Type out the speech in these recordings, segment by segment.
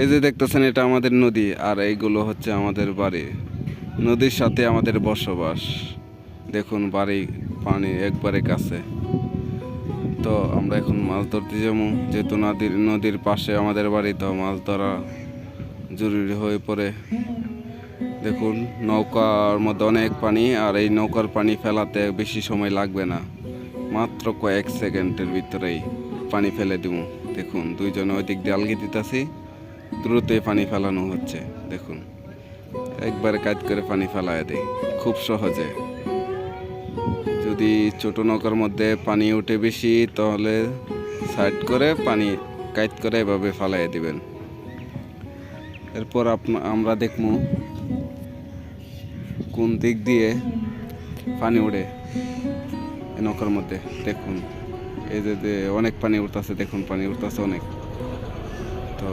এই যে দেখতেছেন, এটা আমাদের নদী আর এইগুলো হচ্ছে আমাদের বাড়ি। নদীর সাথে আমাদের বসবাস। দেখুন, বাড়ি পানি একবারে কাছে। তো আমরা এখন মাছ ধরতে যাব। যেহেতু নদীর নদীর পাশে আমাদের বাড়ি, তো মাছ ধরা জরুরি হয়ে পড়ে। দেখুন, নৌকার মধ্যে অনেক পানি আর এই নৌকার পানি ফেলাতে বেশি সময় লাগবে না। মাত্র কয়েক সেকেন্ডের ভিতরেই পানি ফেলে দিব। দেখুন, দুইজনে ওই দিক দিয়ে আলগি দিতেছি। দ্রুতই পানি ফেলানো হচ্ছে, দেখুন। একবারে কাজ করে পানি ফেলায় দেয় খুব সহজে। যদি ছোটো নৌকার মধ্যে পানি উঠে বেশি, তাহলে সাইড করে পানি কাইট করে এভাবে ফালাই দিবেন। এরপর আমরা দেখব কোন দিক দিয়ে পানি এই নৌকার মধ্যে, দেখুন। এই যে অনেক পানি উঠতেছে দেখুন, পানি উঠতেছে অনেক। তো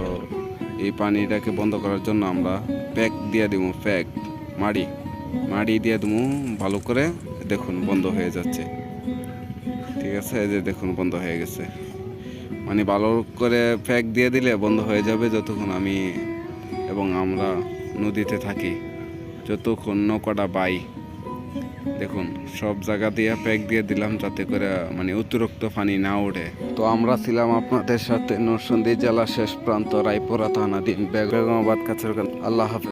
এই পানিটাকে বন্ধ করার জন্য আমরা প্যাক দিয়ে দিব প্যাক, মাড়ি। মাড়ি দিয়ে দেবো ভালো করে। দেখুন, বন্ধ হয়ে যাচ্ছে। ঠিক আছে, এই যে দেখুন, বন্ধ হয়ে গেছে। মানে ভালো করে প্যাক দিয়ে দিলে বন্ধ হয়ে যাবে যতক্ষণ আমি এবং আমরা নদীতে থাকি। যতক্ষণ নৌকাটা বাই। দেখুন, সব জায়গা দিয়ে প্যাক দিয়ে দিলাম যাতে করে মানে অতিরিক্ত পানি না ওঠে। তো আমরা ছিলাম আপনাদের সাথে নরসিংদী জেলা শেষ প্রান্ত, রায়পুরা থানাধীন বেগমাবাদ কাছের আল্লাহ হাফেজ।